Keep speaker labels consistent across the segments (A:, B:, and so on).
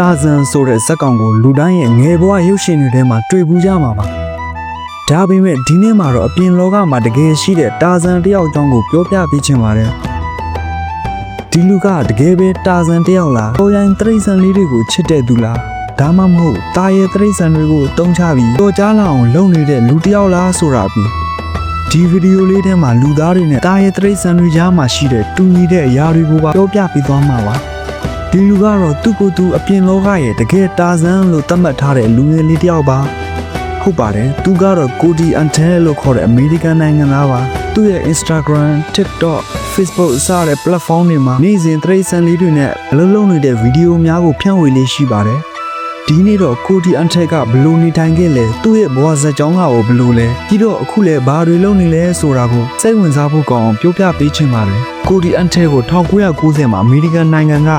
A: တာဇန်ဆိုတဲ့ဇက်ကောင်ကိုလူတိုင်းရဲ့ငယ်ဘဝရုပ်ရှင်တွေထဲမှာတွေ့ဘူးကြမှာပါဒါပေမဲ့ဒီနေ့မှာတော့အပြင်လောကမှာတကယ်ရှိတဲ့တာဇန်တစ်ယောက်အကြောင်းကိုပြောပြပေးချင်ပါတယ်ဒီလူကတကယ်ပဲတာဇန်တစ်ယောက်လားပေါ်ရင်တရိษံလေးတွေကိုချစ်တဲ့သူလားဒါမှမဟုတ်တာရဲ့တရိษံတွေကိုတုံးချပြီးတော်ကြားလာအောင်လုပ်နေတဲ့လူတစ်ယောက်လားဆိုတာပြီး ဒီဗီဒီယိုလေးထဲမှာလူသားတွေနဲ့တာရဲတရိษံတွေကြားမှာရှိတဲ့တူညီတဲ့အရာတွေကိုပါပြောပြပေးသွားမှာပါ ဒီလူကတော့သူ့ကိုယ်သူအပြင်လောကရဲ့တကယ်တာဇန်လို့သတ်မှတ်ထားတဲ့လူငယ်လေးတစ်ယောက်ပါဟုတ်ပါတယ်သူကတော့ကိုဒီအန်တဲလို့ခေါ်တဲ့အမေရိကန်နိုင်ငံသားပါသူ့ရဲ့ Instagram, TikTok, Facebook စတဲ့ platform တွေမှာနေ့စဉ်တရိษံလေးတွေနဲ့အလုံးလုံးနေတဲ့ဗီဒီယိုများကိုဖြန့်ဝေလေးရှိပါတယ်ဒီနေ့တော့ကိုဒီအန်ထက်ကဘလို့နေထိုင်ခဲ့လဲသူ့ရဲ့ဘဝဇာတ်ကြောင်းကရောဘလို့လဲပြီးတော့အခုလဲဘာတွေလုပ်နေလဲဆိုတာကိုစိတ်ဝင်စားဖို့ကောင်းအောင်ပြောပြပေးချင်ပါတယ်ကိုဒီအန်တက်ကို1990မှာအမေရိကန်နိုင်ငံက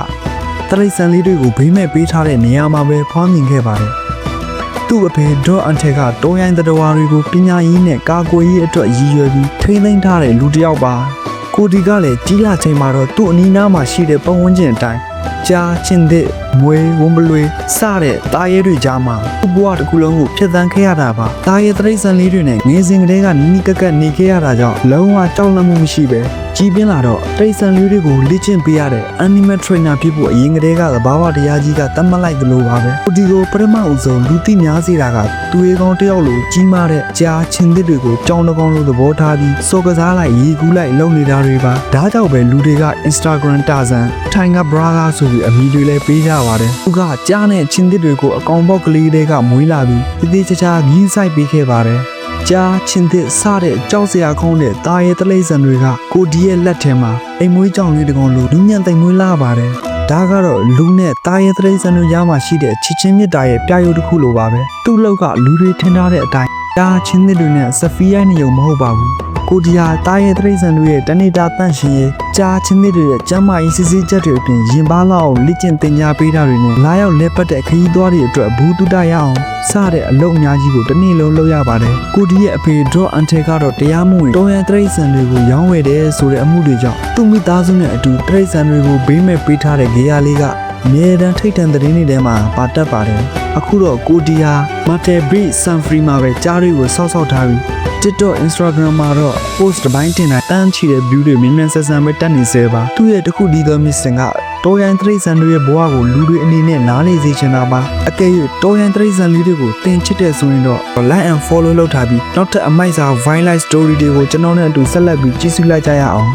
A: တရိတ်ဆန်လေးတွေကိုဘေးမဲ့ပေးထားတဲ့နေရာမှာပဲဖွားမြင်ခဲ့ပါတယ်သူ့အဖေဒေါ်အန်ထက်ကတောရိုင်းတတော်တွေကိုပညာရေးနဲ့ကာကွယ်ရေးအတွက်ရည်ရွယ်ပြီးထိန်းသိမ်းထားတဲ့လူတစ်ယောက်ပါကိုဒီကလည်းကြီးလာချိန်မှာတော့သူ့အနီးနားမှာရှိတဲ့ပတ်ဝန်းကျင်အတိုင်းကြားချင်းတဲ့မွေဝုံပလွေစတဲ့တာရဲတွေကြားမှာသူ့ဘဝတစ်ခုလုံးကိုဖျက်ဆီးခဲ့ရတာပါတာရဲတရိတ်ဆန်လေးတွေနဲ့ငယ်စဉ်ကတည်းကနီးနီးကပ်ကပ်နေခဲ့ရတာကြောင့်လုံးဝကြောက်လန့်မှုမရှိပဲကြီးပြင်းလာတော့တရိတ်ဆန်လေးတွေကိုလေ့ကျင့်ပေးရတဲ့ animal trainer ဖြစ်ဖို့အရင်ကတည်းကသဘာဝတရားကြီးကတတ်မှတ်လိုက်သလိုပါပဲကိုဒီကိုပထမအဦးဆုံးလူသိများစေတာကသူရေကောင်တယောက်လိုကြီးမားတဲ့ကြားချင်းသစ်တွေကိုကြောင်တကောင်လိုသဘောထားပြီးစော်ကစားလိုက်ရေကူးလိုက်လုပ်နေတာတွေပါဒါကြောင့်ပဲလူတွေက Instagram တာဇန်ထိုင်က Braga ဆိုပြီးအမည်တွေလည်းပေးကြပါတယ်သူကကြားနဲ့ချင်းသစ်တွေကိုအကောင်ပေါက်ကလေးတွေကမွေးလာပြီးတည်တည်ချာချာကြီးဆိုင်ပေးခဲ့ပါတယ်ကြားချင်းသစ်စတဲ့ကြောက်စရာကောင်းတဲ့တာရဲတလိမ့်ဆန်တွေကကိုဒီရဲ့လက်ထဲမှာအိမ်မွေးကြောင်လေးတကောင်လိုလူညံသိမ်မွေးလာပါတယ်ဒါကတော့လူနဲ့တာရဲတလိမ့်ဆန်တို့ရမှာရှိတဲ့ချစ်ချင်းမြတ်တာရဲ့ပြရုပ်တစ်ခုလိုပါပဲသူ့လောက်ကလူတွေထင်ထားတဲ့အတိုင်းကြားချင်းသစ်တွေနဲ့ဆဖီးရိုင်းနေုံမဟုတ်ပါဘူး ကိုဒီဟာတာရဲတရိษံတို့ရဲ့တနေတာတန့်ရှင်ရေးကြားချင်းသစ်တွေရဲ့ကျမ်းမာရေးစစ်စစ်ချက်တွေအပြင်ရင်ပါလောက်အောင်လက်ကျင့်တင် जा ပေးတာတွေနဲ့လာရောက်လက်ပတ်တဲ့ခရီးသွားတွေအတွက်ဘူးတုတရအောင်စတဲ့အလုပ်အများကြီးကိုတစ်နေ့လုံးလုပ်ရပါတယ်ကိုဒီရဲ့အဖေ draw ante ကတော့တရားမဝင်တော်ရန်တရိษံတွေကိုရောင်းဝယ်တယ်ဆိုတဲ့အမှုတွေကြောင့်သူ့မိသားစုနဲ့အတူတရိษံတွေကိုဘေးမဲ့ပေးထားတဲ့ဂေယလေးကအမြဲတမ်းထိတ်တန့်သတင်းတွေထဲမှာပါတက်ပါတယ် အခုတော့ကိုဒီဟာ Master Breed Sunfree မှာပဲကြားတွေကိုစောက်စောက်ထားပြီး TikTok Instagram မှာတော့ post တစ်ပိုင်းတင်တာတန်းချီတဲ့ view တွေမြင်မြန်ဆက်ဆံပဲတက်နေစေပါသူ့ရဲ့တစ်ခုတည်းသော mission ကတော်ရန်တရိษံတွေရဲ့ဘဝကိုလူတွေအနေနဲ့နားလေစေချင်တာပါအကယ်၍တော်ရန်တရိษံလေးတွေကိုသင်ချစ်တဲ့ဆိုရင်တော့ like and follow လုပ်ထားပြီးနောက်ထပ်အမိုက်စာ viral story တွေကိုကျွန်တော်နဲ့အတူဆက်လက်ပြီးကြည့်ရှုလိုက်ကြရအောင်